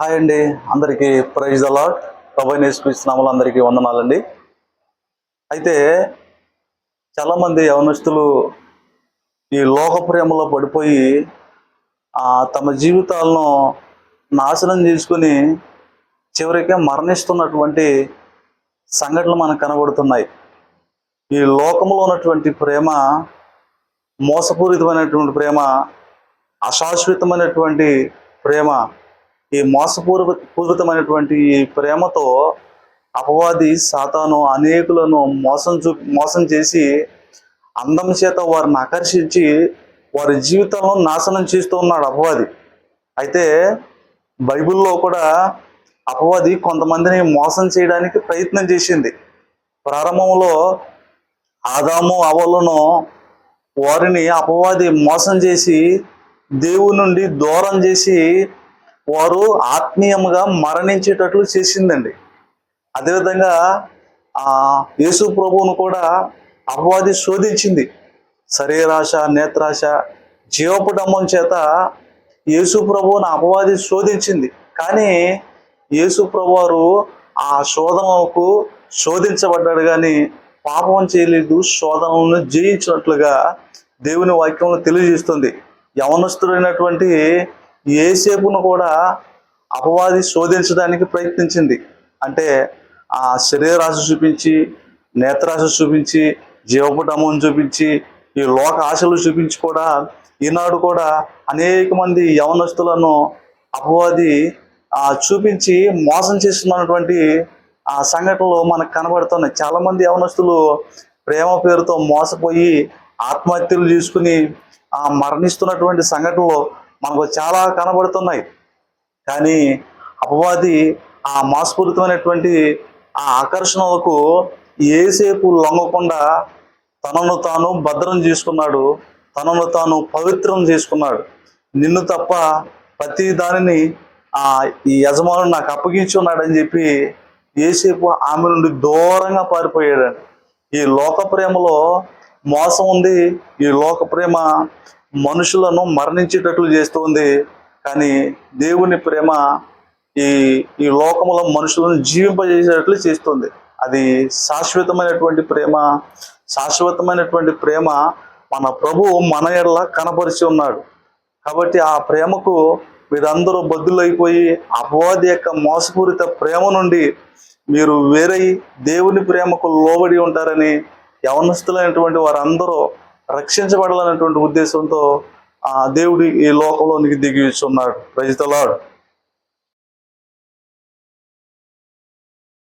Hi అండి. అందరికీ praise allot ప్రభైన్ నేర్చుకున్నాములు అందరికీ వందనాలండి. అయితే చాలామంది యవనస్తులు ఈ లోక ప్రేమలో పడిపోయి తమ జీవితాలను నాశనం చేసుకుని చివరికి మరణిస్తున్నటువంటి సంఘటనలు మనకు కనబడుతున్నాయి. ఈ లోకంలో ఉన్నటువంటి ప్రేమ మోసపూరితమైనటువంటి ప్రేమ అశాశ్వతమైనటువంటి ప్రేమ ఈ మోసపూర్వ పూర్వితమైనటువంటి ఈ ప్రేమతో అపవాది సాతాను అనేకులను మోసం చూ మోసం చేసి అందం చేత వారిని ఆకర్షించి వారి జీవితాలను నాశనం చేస్తూ ఉన్నాడు అపవాది. అయితే బైబిల్లో కూడా అపవాది కొంతమందిని మోసం చేయడానికి ప్రయత్నం చేసింది. ప్రారంభంలో ఆదాము అవలను వారిని అపవాది మోసం చేసి దేవుని నుండి దూరం చేసి వారు ఆత్మీయంగా మరణించేటట్లు చేసిందండి. అదేవిధంగా ఆ యేసు ప్రభువును కూడా అపవాది శోధించింది. శరీరాశ నేత్రాశ జీవపుడమ్మం చేత యేసు ప్రభువును అపవాది శోధించింది. కానీ యేసు ప్రభువారు ఆ శోధనకు శోధించబడ్డాడు కానీ పాపం చేయలేదు శోధనలను జయించినట్లుగా దేవుని వాక్యంలో తెలియజేస్తుంది. యవనస్తుడైనటువంటి ఏసేపును కూడా అపవాది శోధించడానికి ప్రయత్నించింది. అంటే ఆ శరీరాశ చూపించి నేత్రాశ చూపించి జీవపుటమం చూపించి ఈ లోక ఆశలు చూపించి కూడా ఈనాడు కూడా అనేక మంది యవనస్తులను అపవాది చూపించి మోసం చేస్తున్నటువంటి ఆ సంఘటనలు మనకు కనబడుతున్నాయి. చాలామంది యవనస్తులు ప్రేమ పేరుతో మోసపోయి ఆత్మహత్యలు చేసుకుని ఆ మరణిస్తున్నటువంటి సంఘటనలు మనకు చాలా కనబడుతున్నాయి. కానీ అపవాది ఆ మాస్ఫూరితమైనటువంటి ఆ ఆకర్షణలకు ఏసేపు లొంగకుండా తనను తాను భద్రం చేసుకున్నాడు తనను తాను పవిత్రం చేసుకున్నాడు. నిన్ను తప్ప ప్రతి దానిని ఆ ఈ యజమానుడు నాకు అప్పగించి ఉన్నాడని చెప్పి ఏసేపు ఆమె నుండి దూరంగా పారిపోయాడు. ఈ లోక ప్రేమలో మోసం ఉంది. ఈ లోక ప్రేమ మనుషులను మరణించేటట్లు చేస్తుంది. కానీ దేవుని ప్రేమ ఈ ఈ లోకములో మనుషులను జీవింపజేసేటట్లు చేస్తుంది. అది శాశ్వతమైనటువంటి ప్రేమ. శాశ్వతమైనటువంటి ప్రేమ మన ప్రభు మన ఎడల కనపరిచి ఉన్నాడు. కాబట్టి ఆ ప్రేమకు మీరందరూ బద్దులైపోయి అపవాది యొక్క మోసపూరిత ప్రేమ నుండి మీరు వేరై దేవుని ప్రేమకు లోబడి ఉంటారని యవనస్తులైనటువంటి వారందరూ రక్షించబడాలనేటువంటి ఉద్దేశంతో ఆ దేవుడి ఈ లోకంలోనికి దిగి ఉన్నాడు ప్రజతలాడు